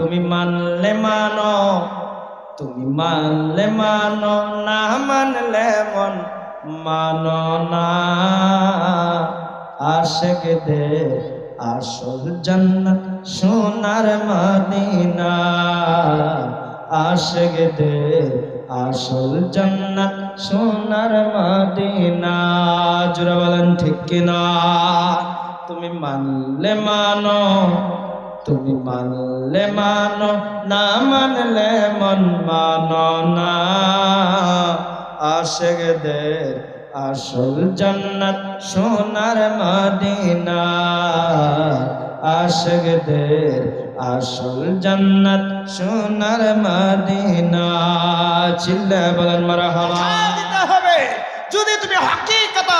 তুমি মানলে মানো, তুমি মানলে মানো, না মানলে মন মানো না। আশেক দে, আসল জান্নাত সোনার মদিনা। আশেক দে, আসল জান্নাত সোনার মদিনা। জোরে বলেন, ঠিক কিনা? তুমি মানলে মানো তুমি মানলে মানো না মানলে মন মানো না আশেকদের আসল জান্নাত সোনার মদিনা আশেকদের আসল জান্নাত সোনার মদিনা চিল্লা বলেন দিতে হবে যদি তুমি হকিকত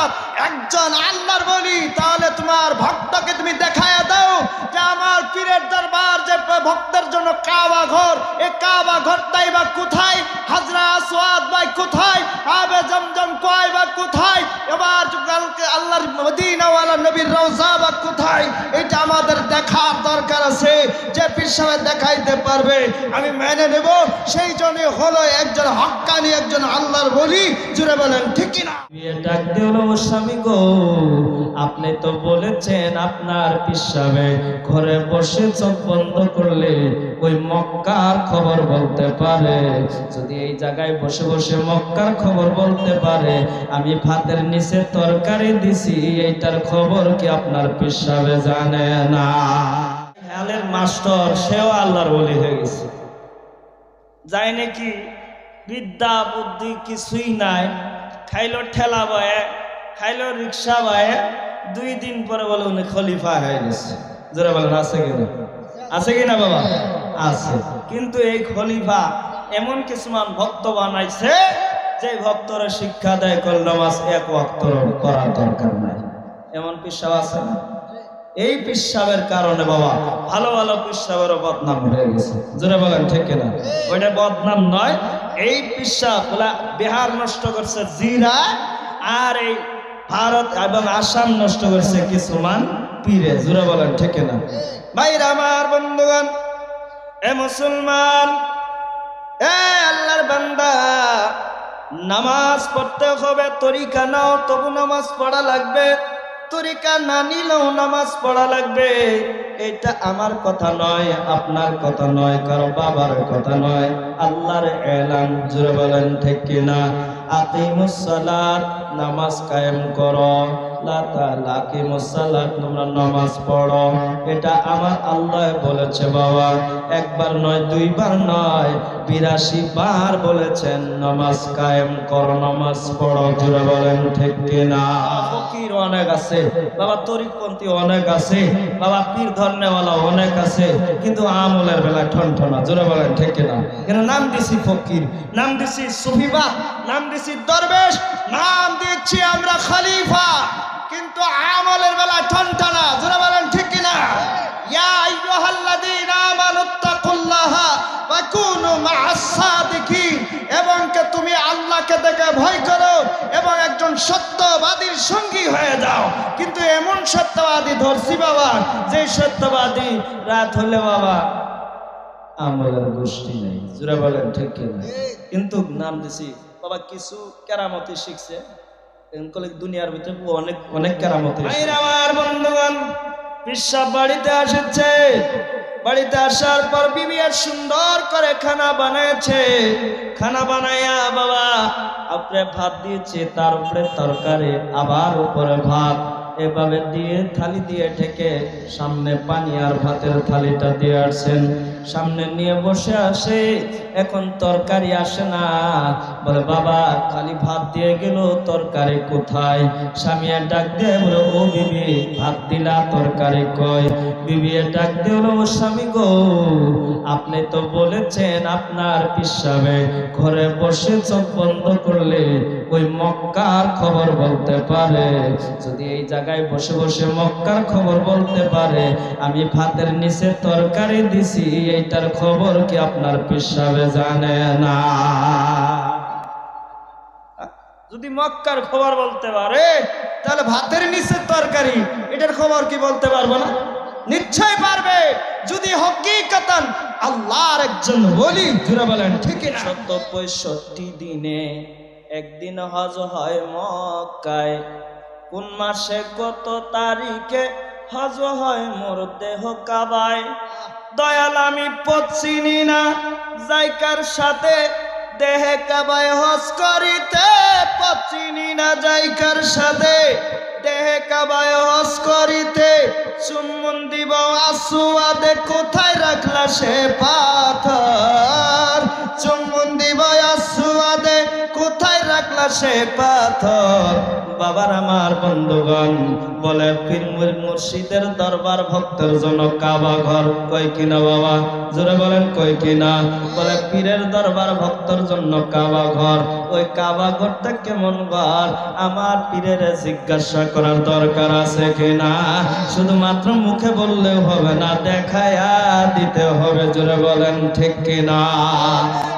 একজন আল্লাহর বলি, তাহলে তোমার ভক্তকে তুমি দেখায় দাও যে আমার পীরের দরবার যে ভক্তের জন্য কাবা ঘর এই কাবা ঘরটাই বা কোথায়? হাজরা আসওয়াদ ভাই কোথায়? আবে জমজম কয় বা কোথায়? এবার আল্লাহর মদিনাওয়ালা নবীর রওজা বা কোথায়? এটা আমাদের দেখার দরকার আছে, যে পীর সাহেব দেখাইতে পারবে। আমি মেনে নেব, সেই জন্য হলো একজন হক্কানি একজন আল্লাহর বলি। জুড়ে বলেন, ঠিক কিনা? ডাক দিল স্বামী। গো, আপনি তো বলেছেন আপনার পিসাবে ঘরে বসে চোখ বন্ধ করলে ওই মক্কার খবর বলতে পারে। যদি এই জায়গায় বসে বসে মক্কার খবর বলতে পারে, আমি ভাতের নিচে তরকারি দিছি, এইটার খবর কি আপনার পিসাবে জানে না? খেয়ালের মাস্টার, সেও আল্লাহর বলি হয়ে গেছে। যায় নাকি? বিদ্যা বুদ্ধি কিছুই নাই, খাইলো ঠেলা বয়ে খাইলো রিক্সা বয়ে দুই দিন পরে বলে উনি খলিফা হয়ে গেছে। জোরে বলেন, আছে কিনা আছে কিনা বাবা? আছে। কিন্তু এই খলিফা এমন কিছুমান ভক্ত বানাইছে, যে ভক্তরা শিক্ষা দেয় কল নামাজ এক ভক্ত করার দরকার নাই। এমন পিসাব আছে না? এই পিসাবের কারণে বাবা ভালো ভালো পিসাবেরও বদনাম হয়ে গেছে। জোরে বলেন, ঠিক কিনা? ওইটা বদনাম নয়, এই পিসাব বিহার নষ্ট করছে জিরা আর এই ভারত এবং আসাম নষ্ট করছে কিছুমান পীরে জোরে বলেন, ঠিক কিনা? ভাইরা আমার বন্ধুগণ, এ মুসলমান, এ আল্লাহর বান্দা, নামাজ পড়তে হবে, তরিকা নাও, তবু নামাজ পড়া লাগবে। তরিকা না নিলেও নামাজ পড়া লাগবে। এটা আমার কথা নয়, আপনার কথা নয়, কারও বাবার কথা নয়। আল্লাহর এলান জুড়ে বলেন, ঠিক কিনা? আতিমুসালাত নামাজ কায়েম করো। লাকি লাকিমুসালাত তোমরা নামাজ পড়ো। এটা আমার আল্লাহ বলেছে বাবা। একবার নয়, দুইবার নয়, বিরাশি বার বলেছেন, নামাজ কায়েম করো, নামাজ পড়ো। জুড়ে বলেন, ঠিক কিনা? ফকির অনেক আছে, বাবা তরিকপন্থী অনেক আছে, বাবা পীর ধর্মেওয়ালা অনেক আছে, কিন্তু আমলের বেলা ঠনঠনা। জোরে বলেন, ঠিক কিনা? কেন নাম দিছি ফকির, নাম দিছি সুফিবা, নাম দিছি দরবেশ, নাম দিচ্ছি আমরা খলিফা, কিন্তু আমলের বেলা ঠনঠনা। জোরে বলেন, ঠিক কিনা? ইয়া আইয়ুহাল্লাযীনা আমানুত্তাকুল্লাহা এবং তুমি আল্লাহকে দেখে ভয় করো এবং একজন সত্যবাদীর সঙ্গী হয়ে যাও। কিন্তু এমন সত্যবাদী ধরছি বাবা যে সত্যবাদী রাত হলে বাবা আমলের গোষ্ঠী নেই। বলেন ঠিক কিনা? কিন্তু নাম দিছি বাবা কিছু কেরামতি শিখছে। দুনিয়ার ভিতরে অনেক অনেক কেরামতি আমার বন্ধুগণ পিসাব বাড়িতে আসছে। বাড়িতে আসার পর বিবি আর সুন্দর করে খানা বানাইছে। খানা বানাইয়া বাবা আপনি ভাত দিয়েছে, তার উপরে তরকারি, আবার উপরে ভাত। এভাবে দিয়ে থালি দিয়ে ঠেকে সামনে পানি আর ভাতের থালিটা দিয়ে আসছেন। সামনে নিয়ে বসে আসে, এখন তরকারি আসে না। বলে, বাবা, খালি ভাত দিয়ে গেল, তরকারি কোথায়? স্বামী ডাক দিয়ে বলে, ও বিবি, ভাত দিলা, তরকারি কয় বিবি ডাক দিয়ে বলে, ও স্বামী গো, আপনি তো বলেছেন আপনার পিসাবে, ঘরে বসে চোখ বন্ধ করলে ওই মক্কার খবর বলতে পারে। যদি এই জায়গায় বসে বসে মক্কার খবর বলতে পারে, আমি ভাতের নিচে তরকারি দিছি এইটার খবর কি আপনার পিসাবে জানে না? যদি মক্কার খবর বলতে পারে তাহলে ভাতের নিচে তরকারি এটার খবর কি বলতে পারব না? নিশ্চয় পারবে। যদি হকিকতান আল্লাহর একজন বলি জুড়ে বলেন ঠিক শত পঁয়ষট্টি দিনে একদিন হজ হয় মক্কায়। কোন মাসে কত তারিখে হজ হয় মোর দেহ কাবায়? দয়াল, আমি পচিনি না। জায়কার সাথে দেহে কাবায় হস করিতে পথ চিনি না। জায়কার সাথে দেহে কাবায় হস করিতে চুম্বন দিব আসুয়াদে। কোথায় রাখলা সে পাথর? চুম্বন দিব সে পাথর। বাবার আমার বন্ধুগণ, বলে পীর মুর্শিদের দরবার ভক্তের জন্য কাবা ঘর। কই কিনা বাবা? জোরে বলেন, কই কিনা? বলে পীরের দরবার ভক্তর জন্য কাবা ঘর। ওই কাবা ঘরটা কেমন ঘর? আমার পীরের জিজ্ঞাসা করার দরকার আছে কিনা? শুধুমাত্র মুখে বললেও হবে না, দেখায়া দিতে হবে, জোরে বলেন, ঠিক কিনা?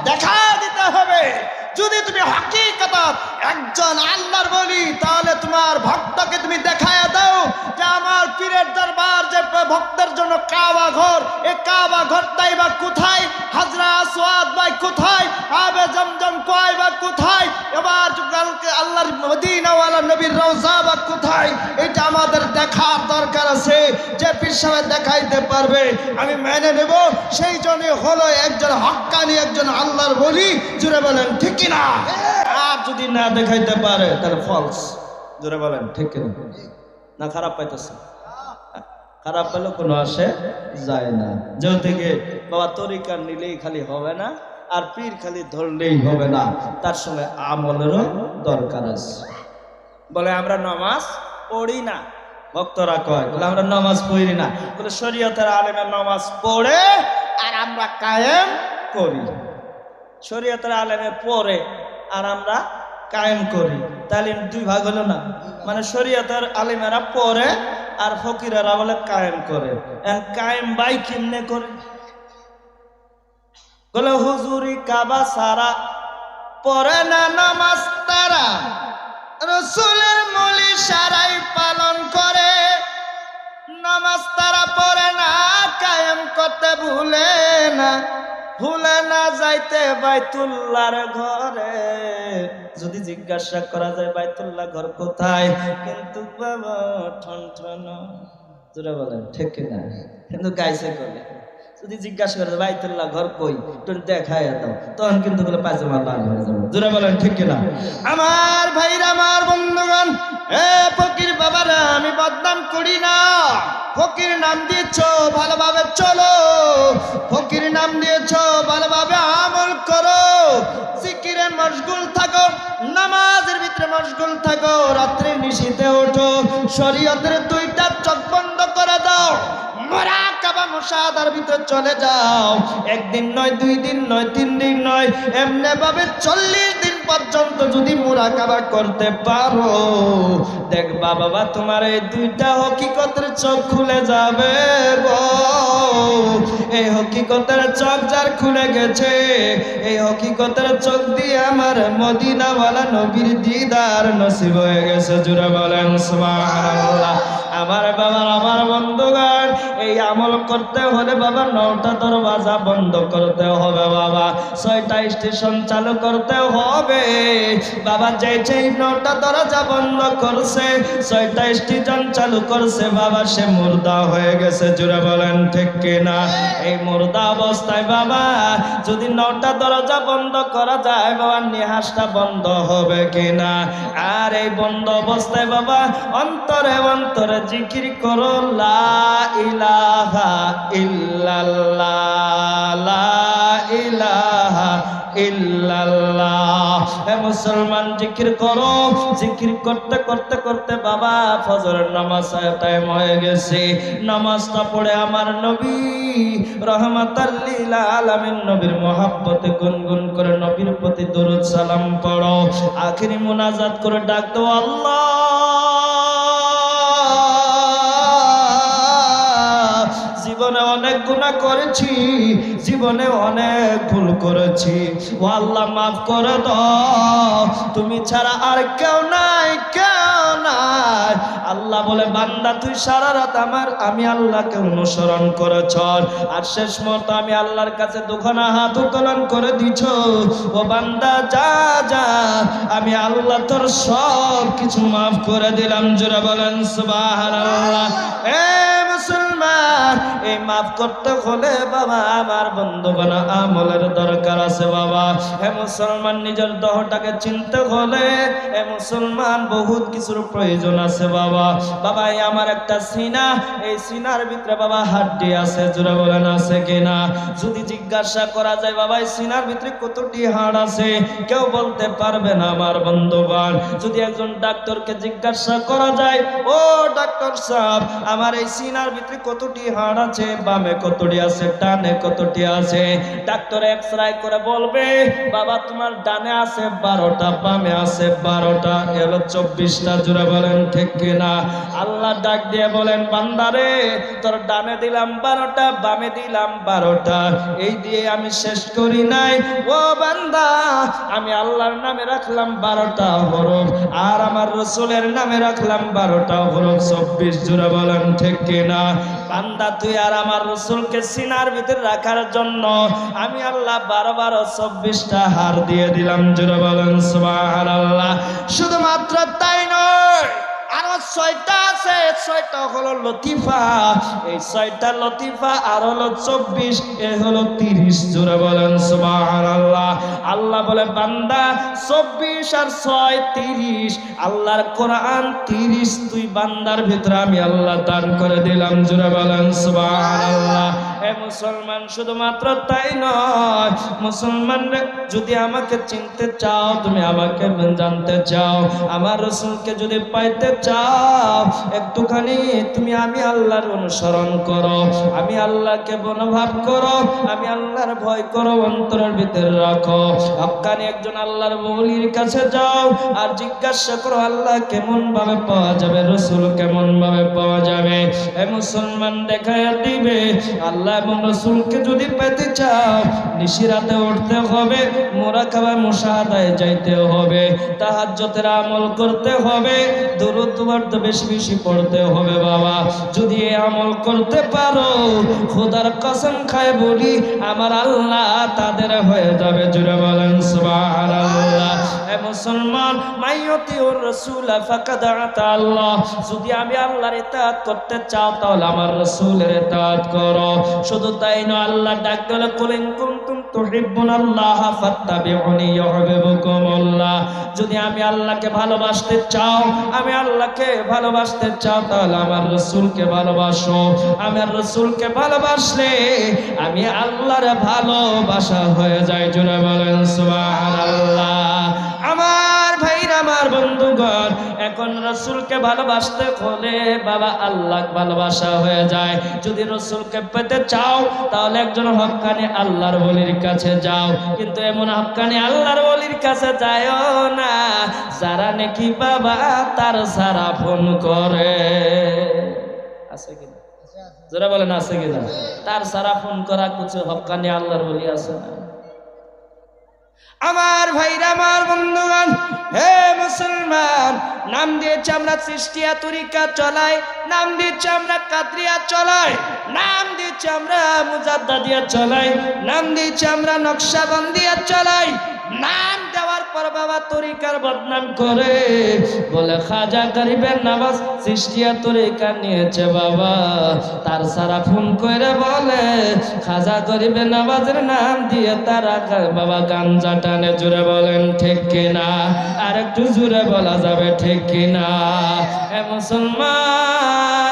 দেখা যদি তুমি হকিকত একজন আল্লাহর বলি, তাহলে তোমার ভক্তকে তুমি দেখায় দাও যে আমার পীরের দরবার যে ভক্তের জন্য কাবা ঘর, এ কাবা ঘরটাই বা কোথায়? হাজরা আসওয়াদ বা কোথায়? আবে জমজম কয় বা কোথায়? এবার আল্লাহর মদিনাওয়ালা নবীর রওজা বা কোথায়? এটা আমাদের দেখার দরকার আছে, যে পীর সাহেব দেখাইতে পারবে। আমি মেনে নেব, সেই জন্য হলো একজন হক্কানি একজন আল্লাহর বলি। জুড়ে বলেন, ঠিক কি না আর যদি না দেখাইতে পারে, তাহলে ফলস জোরে বলেন, ঠিক না, খারাপ পাইতেছে। খারাপ পেলে কোনো আসে যায় না। যেও থেকে, বাবা তরিকার নিলেই খালি হবে না, আর পীর খালি ধরলেই হবে না। তার সঙ্গে আমলেরও দরকার আছে। বলে, আমরা নামাজ পড়ি না। ভক্তরা কয়, বলে, আমরা নামাজ পড়ি না। বলে, শরীয়তের আলেমের নামাজ পড়ে আর আমরা কায়েম করি। শরীয়তের আলেমে পড়ে আর আমরা কায়েম করি। তাহলে দুই ভাগ হলো না। মানে শরীয়তের আলেমেরা পড়ে আর ফকিরেরা বলে কায়েম করে। কায়েম বাই কেমনে করে? বলে, হুজুরি কাবা সারা পড়ে না নামাজ তারা। রসুলের মলি সারাই পালন করে। নামাজ তারা পরে না, কায়েম করতে ভুলে না। ভুলে না যাইতে বাইতুল্লার ঘরে। যদি জিজ্ঞাসা করা যায়, বাইতুল্লাহ ঘর কোথায়? কিন্তু না? কিন্তু গাইছে করে যদি জিজ্ঞাসা করে, বাইতুল্লাহ ঘর কই? একটু দেখায় দাও। তখন কিন্তু বলে, পায়জামা লাল হয়ে যাবে। জোরে বলেন, ঠিক কিনা আমার ভাইরা, আমার বন্ধুগণ ফকির বাবারা, আমি বদনাম করি না। ফকির নাম দিয়েছ, ভালোভাবে চলো। ফকির নাম দিয়েছ, ভালোভাবে আমল করো। সিকিরে মশগুল থাকো, নামাজের ভিতরে মশগুল থাকো, রাত্রে নিশিতে ওঠো, শরীয়তের দুইটা চোখ বন্ধ করে দাও। মোরাকাবা মুসাদার ভিতরে চলে যাও। একদিন নয়, দুই দিন নয়, তিন দিন নয়, এমনি ভাবে চল্লিশ দিন পর্যন্ত যদি মোরাকাবা করতে পারো দেখ বাবা, তোমার এই দুইটা হকিকতের চোখ খুলে যাবে এই হকিকতের চোখ যার খুলে গেছে, এই হকিকতের চোখ দিয়ে আমার মদিনাওয়ালা নবীর দিদার নসিব হয়ে গেছে জুড়ে বলেন আমার বাবার, আমার বন্ধুগণ এই আমল করতে হলে বাবা নটা দরওয়াজা বন্ধ করতে হবে বাবা। ছয়টা স্টেশন চালু করতে হবে। বাবা যে যেই নটা দরজা বন্ধ করছে, ছয়টা স্টেশন চালু করছে, বাবা সে মুর্দা হয়ে গেছে জুড়ে বলেন ঠিক কিনা? এই মুর্দা অবস্থায় বাবা, যদি নটা দরজা বন্ধ করা যায়, বাবা নিহাসটা বন্ধ হবে কিনা? আর এই বন্ধ অবস্থায় বাবা অন্তরে অন্তরে জিকির করো, লা ইলাহা ইল্লাল্লাহ ইলাহা ইল্লাল্লাহ। মুসলমান, জিকির করো। জিকির করতে করতে করতে বাবা, ফজরের নামাজ টাইম হয়ে গেছে। নামাজটা পড়ে আমার নবী রহমাতাল্লিল আলামিন, নবীর মহাব্বতে গুনগুন করে নবীর প্রতি দরুদ সালাম পড়ো। আখিরি মুনাজাত করে ডাক দাও, আল্লাহ। জীবনে অনেক গুণা করেছি, জীবনে অনেক ভুল করেছি। ও আল্লাহ, মাফ করে দাও। তুমি ছাড়া আর কেউ নাই কেউ নাই। আল্লাহ বলে, বান্দা, তুই সারা রাত আমার, আমি আল্লাহকে অনুসরণ করেছ আর শেষ মতো আমি আল্লাহর কাছে দুখানা হাত উত্তোলন করে দিছ। ও বান্দা, যা যা। আমি আল্লাহ তোর সব কিছু মাফ করে দিলাম। জোরে বলেন, সুবহানাল্লাহ। এ মুসলমান এই মাফ করতে হলে বাবা, আমার বন্ধুগণ, আমলের দরকার আছে বাবা। হে মুসলমান, নিজের দেহটাকে চিনতে হলে হে মুসলমান, বহুত কিছুর প্রয়োজন আছে বাবা। বাবা, এই আমার একটা সিনা, এই সিনার ভিতরে বাবা হাড্ডি আছে, জোরে বলেন আছে কিনা? যদি জিজ্ঞাসা করা যায়, বাবা, এই সিনার ভিতরে কতটি হাড় আছে? কেউ বলতে পারবে না, আমার বন্ধুগণ। যদি একজন ডাক্তারকে জিজ্ঞাসা করা যায়, ও ডাক্তার সাহেব, আমার এই সিনার ভিতরে কতটি হাড় আছে, বামে কতটি আছে, ডানে কতটি আছে? ডাক্তার এক্সরে করে বলবে, বাবা, তোমার ডানে আছে বারোটা, বামে আছে বারোটা। এলো চব্বিশটা জুড়ে বলেন, ঠিক কিনা? আল্লাহ ডাক দিয়ে বলেন বান্দারে তোর ডানে দিলাম বারোটা, বামে দিলাম বারোটা। এই দিয়ে আমি শেষ করি নাই। ও বান্দা, আমি আল্লাহর নামে রাখলাম বারোটা হরফ, আর আমার রসুলের নামে রাখলাম বারোটা হরফ। চব্বিশ জুড়ে বলেন, ঠিক কিনা? বান্দা, তুই আর আমার রসুলকে সিনার ভিতরে রাখার জন্য আমি আল্লাহ বারো বারো চব্বিশটা হার দিয়ে দিলাম। জুড়ে বলেন সুবাহ আল্লাহ শুধুমাত্র তাই ছয়টা আছে, ছয়টা হলো লতিফা। এই ছয়টা লতিফা আর হলো চব্বিশ, এ হলো তিরিশ। জোরে বলেন সুবাহান আল্লাহ আল্লাহ বলে, বান্দা, চব্বিশ আর ছয় তিরিশ। আল্লাহর কোরআন তিরিশ, তুই বান্দার ভিতরে আমি আল্লাহ দান করে দিলাম। জোরে বলেন সুবাহান আল্লাহ হে মুসলমান, শুধুমাত্র তাই নয় মুসলমান যদি আমাকে চিনতে চাও, তুমি আমাকে জানতে চাও, আমার রসুলকে যদি পাইতে চাও, একটুখানি তুমি আমি আল্লাহর অনুসরণ করো, আমি আল্লাহকে মনোভাব করো, আমি আল্লাহর ভয় করো, অন্তরের ভিতরে রাখো। হকানি একজন আল্লাহর বলির কাছে যাও আর জিজ্ঞাসা করো, আল্লাহ কেমন ভাবে পাওয়া যাবে, রসুল কেমন ভাবে পাওয়া যাবে? এ মুসলমান দেখায় দিবে, আল্লাহ এবং রসুলকে যদি পেতে চাও, নিশিরাতে উঠতে হবে মোরা খাবার মুসাহাদায় যাইতে হবে তাহাজ্জতের আমল করতে হবে দূরত্ব বেশি বেশি পড়তে হবে বাবা। যদি এই আমল করতে পারো, খোদার কসম খায় বলি, আমার আল্লাহ তাদের হয়ে যাবে জুড়ে বলেন সুবহানাল্লাহ। এ মুসলমান মাইয়তি ওর রাসূল আতা আল্লাহ। যদি আমি আল্লাহর ইতাআত করতে চাও, তাহলে আমার রাসূলের ইতাআত করো। শুধু তাই নয়, আল্লাহ ডাক দিলে কুলিন কুনতুম তুহিব্বুনাল্লাহ ফাত্তাবিউনি ইউহিব্বুকুমুল্লাহ। যদি আমি আল্লাহকে ভালোবাসতে চাও, আমি আল্লাহকে ভালোবাসতে চাও, তাহলে আমার রসুলকে ভালোবাসো। আমার রসুলকে ভালোবাসলে আমি আল্লাহর ভালোবাসা হয়ে যায় জুড়ে বলেন সুবহানাল্লাহ। আমার ভাইরা, আমার বন্ধুগণ, এখন রসুলকে ভালোবাসতে হলে বাবা আল্লাহ ভালোবাসা হয়ে যায়। যদি রসুলকে পেতে চাও, তাহলে একজন হক্কানি আল্লাহর বলির কাছে যাও। কিন্তু এমন হক্কানি আল্লাহর বলির কাছে যায়ও না। যারা নাকি বাবা, তার সারা ফোন করে। আছে কিনা যারা বলেন, আছে কিনা তার সারা ফোন করা কিছু হক্কানি আল্লাহর বলি আছে না? আমার ভাইরা, আমার বন্ধুগণ, হে মুসলমান, নাম দিয়েছে আমরা সৃষ্টিয়া তরিকা চলাই, নাম দিয়েছে আমরা কাতরিয়া চলাই, নাম দিয়েছে আমরা মুজাদ্দাদিয়া চলাই, নাম দিয়েছে আমরা নকশাবন্দিয়া চলাই। নাম দেওয়ার পর বাবা তরিকার বদনাম করে। বলে, খাজা গরিবের নামাজ সৃষ্টিয়া তরিকা নিয়েছে বাবা। তার সারা ফোন করে বলে, খাজা গরিবের নামাজের নাম দিয়ে তারা বাবা গাঞ্জা টানে। জুড়ে বলেন, ঠিক কিনা? আর একটু জুড়ে বলা যাবে, ঠিক কিনা? এ মুসলমান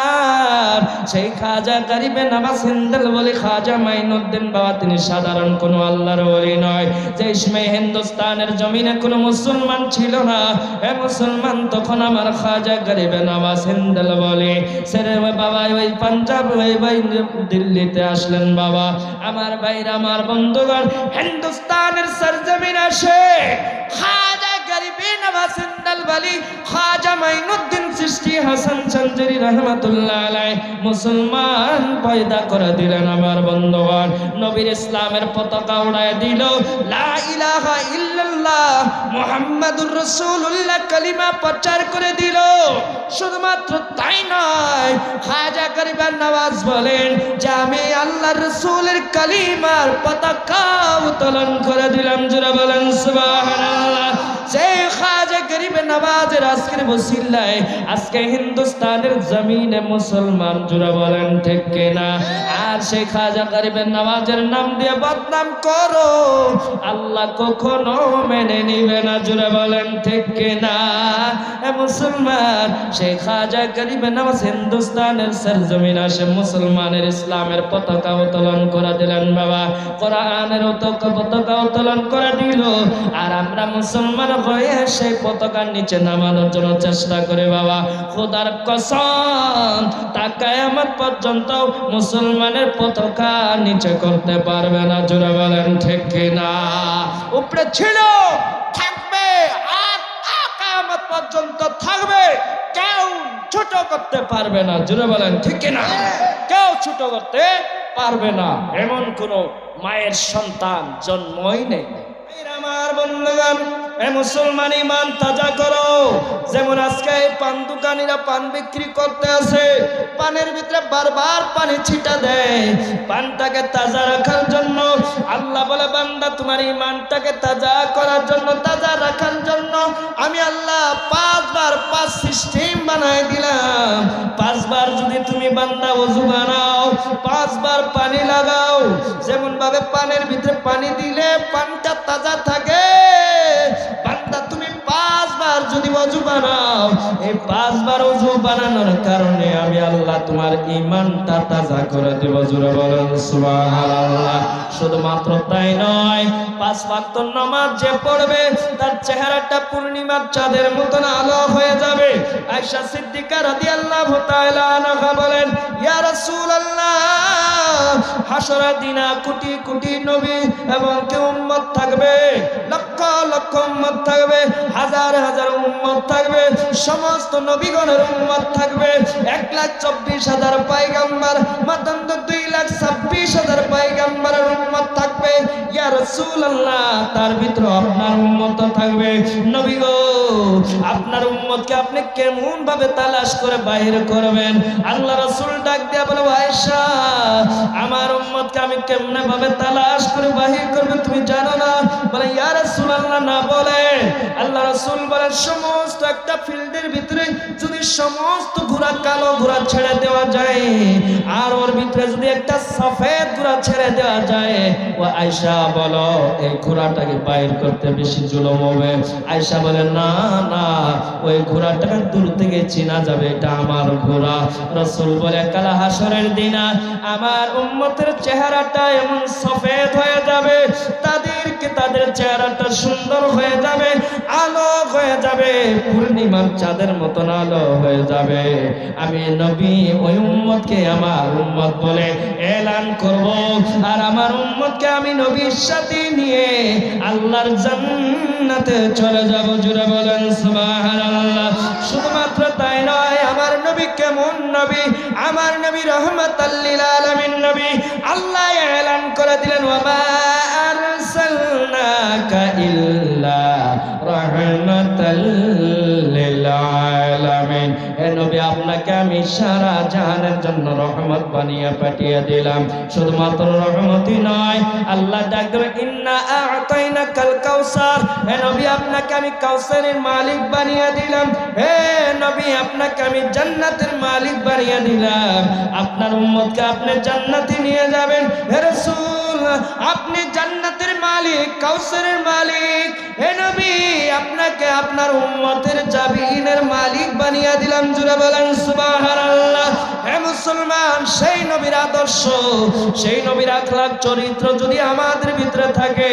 সেই খাজা গরিবে নামাজ হিন্দেল বলে খাজা মাইনুদ্দিন বাবা তিনি সাধারণ কোনো আল্লাহর ওলি নয়। যে সময় হিন্দুস্তানের জমিনে কোনো মুসলমান ছিল না হে মুসলমান তখন আমার খাজা গরিবে নামাজ হিন্দেল বলে। সেরে বাবা ওই পাঞ্জাব ওই ভাই দিল্লিতে আসলেন বাবা। আমার ভাইরা, আমার বন্ধুগণ, হিন্দুস্তানের সরজমিন আসে। খাজা গরিবে নামাসিন্দাল বালি, খাজা মাইনুদ্দিন সৃষ্টি হাসান চন্দ্রি রহমাতুল্লাহ আলাই মুসলমান পয়দা করে দিলেন আমার বন্ধুগণ। নবীর ইসলামের পতাকা উড়ায় দিল, লা ইলাহা ইল্লাল্লাহ মুহাম্মাদুর রাসূলুল্লাহ কালিমা প্রচার করে দিল। শুধুমাত্র তাই নয়, খাজা গরিবের নওয়াজ বলেন, যে আমি আল্লাহ রসুলের কালিমার পতাকা উত্তোলন করে দিলাম। জুড়ে বলেন সুবহানাল্লাহ। সেই খাজা গরিবের নওয়াজের আজকের বসিল্লায় আজকে হিন্দুস্তানের জমিনে মুসলমান জুড়ে বলেন, ঠিক কিনা? আর সেই খাজা গরিবের নওয়াজের নাম দিয়ে বদনাম করো। আল্লাহ কখনো মেনে নিবে না, জুড়ে বলেন, ঠিক কিনা? মুসলমান সেই খাজা গরিবের নামাজ হিন্দুস্তানের সরজমিন আসে, মুসলমানের ইসলামের পতাকা উত্তোলন করে দিলেন বাবা। কোরআনের পতাকা উত্তোলন করে দিল। আর আমরা মুসলমান হয়ে সেই পতাকার নিচে নামানোর জন্য চেষ্টা করে বাবা। খোদার কসম, তা পর্যন্ত মুসলমানের পতাকা নিচে করতে পারবে না, জোরে বলেন, ঠিক কিনা? উপরে ছিল, থাকবে, আর কায়ামত পর্যন্ত থাকবে। কেউ ছোট করতে পারবে না, জোরে বলেন, ঠিক কিনা? কেউ ছোট করতে পারবে না। এমন কোন মায়ের সন্তান জন্মই নেই। আমার বন্ধুগণ মুসলমান ইমান তাজা করো। যেমন আজকে এই পান দোকানিরা পান বিক্রি করতে আসে, পানের ভিতরে বারবার পানি ছিটা দেয়। পানটাকে তাজা রাখার জন্য, আল্লাহ বলে, বান্দা, তোমার ইমানটাকে তাজা করার জন্য, তাজা রাখার জন্য আমি আল্লাহ পাঁচবার পাঁচ সিস্টেম বানাই দিলাম। পাঁচবার যদি তুমি বান্দা ওযু বানাও, পাঁচবার পানি লাগাও যেমন ভাবে পানের ভিতরে পানি দিলে পানটা তাজা থাকে বান্দা, তুমি পাঁচবার যদি অজু বানাও, এই পাঁচবার অজু বানানোর কারণে আমি আল্লাহ তোমার ইমানটা তাজা করে দেব। জুড়ে বলেন, সুবহানাল্লাহ। শুধুমাত্র তাই নয় পাঁচ ওয়াক্ত নামাজ যে পড়বে, তার চেহারাটা পূর্ণিমার চাঁদের মতন আলো হয়ে যাবে। আয়েশা সিদ্দিকা রাদিয়াল্লাহু তাআলা আনহা বলেন, ইয়া রাসূলুল্লাহ হাসরের দিনা কোটি কোটি নবী এবং কে উম্মত থাকবে? লক্ষ লক্ষ লক্ষ উম্মত থাকবে, হাজার হাজার উম্মত থাকবে, সমস্ত নবীগণের উম্মত থাকবে। এক লাখ চব্বিশ হাজার পাইগাম্বার মাতান্ত দুই লাখ ছাব্বিশ হাজার পাইগাম্বারের উম্মত থাকবে। তার ভিতরে আপনার উম্মত থাকবে। নবী গো, আপনার উম্মতকে আপনি কেমন ভাবে তালাশ করে বাহির করবেন? আল্লাহ রাসূল ডাক দিয়া বলে আয়েশা আমার উম্মতকে আমি কেমনে ভাবে তালাশ করে বাহির করবে তুমি জানো না? বলে, ইয়া রাসূলুল্লাহ, না বলে। আল্লাহ রাসূল বলেন সমস্ত একটা ফিল্ডের ভিতরে যদি সমস্ত ঘোড়া কালো ঘোড়া ছেড়ে দেওয়া যায়, আর ওর ভিতরে যদি একটা সফেদ ঘোড়া ছেড়ে দেওয়া যায়, ও আয়সা বলো, এই ঘোড়াটাকে বাইর করতে বেশি জুলুম হবে। আয়সা বলে, না না, ওই ঘোড়াটাকে দূর থেকে চেনা যাবে, এটা আমার ঘোড়া। রসুল বলে, কালা হাসরের দিনা আমার উম্মতের চেহারাটা এমন সফেদ হয়ে যাবে, তাদেরকে তাদের চেহারাটা সুন্দর হয়ে যাবে, আলো হয়ে যাবে, পূর্ণিমার চাঁদের মতন আলো হয়ে যাবে। আমি নবী, ওই উম্মতকে আমার উম্মত বলে এলান করব। আর আমার উম্মতকে আমি সাথে নিয়ে আল্লাহর জান্নাতে চলে যাব জুড়ে বলেন সুবহানাল্লাহ। শুধুমাত্র তাই নয়, আমার নবী কেমন নবী? আমার নবী রহমাতাল্লিল আলামিন নবী। আল্লাহ এলান করে দিলেন ওয়া আরসালনাকা ইল্লা রাহমাতাল লিল আপনাকে আমি সারা জাহানের জন্য রহমত বানিয়ে পাঠিয়ে দিলাম। শুধুমাত্র রহমতই নয়, আল্লাহ জান্নাতের মালিক বানিয়ে দিলাম। আপনার আপনি জান্নাতে নিয়ে যাবেন। মালিক, কাউসারের মালিক। হে নবী, আপনাকে আপনার উম্মতের জাবিনের মালিক বানিয়ে দিলাম জুড়ে বলেন সুবহানাল্লাহ। হে মুসলমান, সেই নবীর আদর্শ, সেই নবীর আখলাক চরিত্র যদি আমাদের ভিতরে থাকে,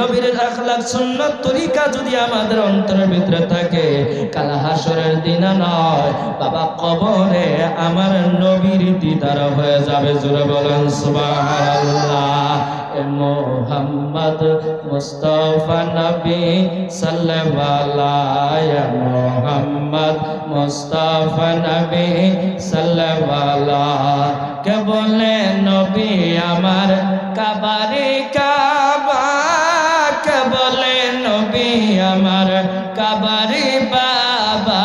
নবীর আখলাক সুন্নত তরিকা যদি আমাদের অন্তরের ভিতরে থাকে, কাল হাসরের দিন নয়, বাবা কবরে আমার নবীর দিদার হয়ে যাবে জুড়ে বলেন সুবহানাল্লাহ। মোহাম্মদ মুস্তফা নবী সাল্লাল্লাহু মোহাম্মদ মুস্তফা নবী সাল্লাল্লাহু কে বলে নবী আমার কাবারি কাবা? কে বলে নবী আমার কাবারি বাবা?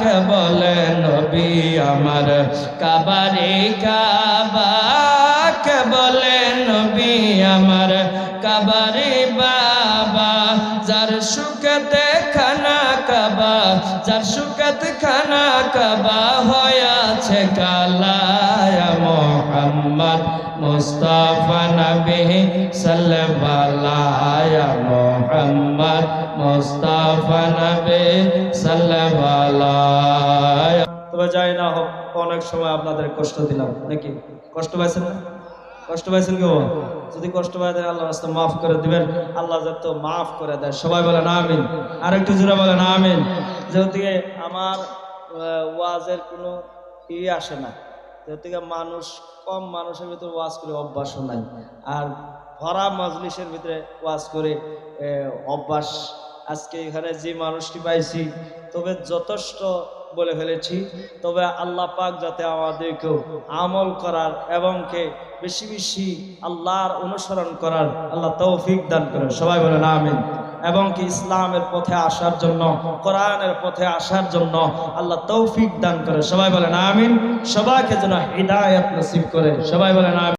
কে বলে নবী আমার কাবারি কাবা? কে বলে, নবী আমার কাবারি বাবা, যার সুখতে খানা কাবা, যার সুখতে খানা কাবা হয়াছে কালায় মোহাম্মদ মুস্তাফা নবী সাল্লাল্লাহু মোহাম্মদ মুস্তাফা নবী সাল্লাল্লাহু তবে যাই না হোক, অনেক সময় আপনাদের কষ্ট দিলাম। নাকি? কষ্ট পাইছেন না? কষ্ট পাইছেন কেউ যদি কষ্ট পাই দেয় আল্লাহ রাস্তা মাফ করে দিবেন। আল্লাহ যত মাফ করে দেয়। সবাই বলেন আমিন। আর একটু জোরে না আমিন। যেহেতু আমার ওয়াজের কোনো ই আসে না। যেহেতু মানুষ, কম মানুষের ভিতরে ওয়াজ করে অভ্যাসও নাই। আর ভরা মজলিসের ভিতরে ওয়াজ করে অভ্যাস। আজকে এখানে যে মানুষটি পাইছি, তবে যথেষ্ট বলে ফেলেছি। তবে আল্লাহ পাক যাতে আমাদেরকেও আমল করার এবং কে বেশি বেশি আল্লাহর অনুসরণ করার আল্লাহ তৌফিক দান করেন। সবাই বলেন আমিন। এবং কি ইসলামের পথে আসার জন্য, কোরআনের পথে আসার জন্য আল্লাহ তৌফিক দান করে সবাই বলেন আমিন। সবাইকে যেন হৃদায়ত নসিব করে সবাই বলেন আমিন।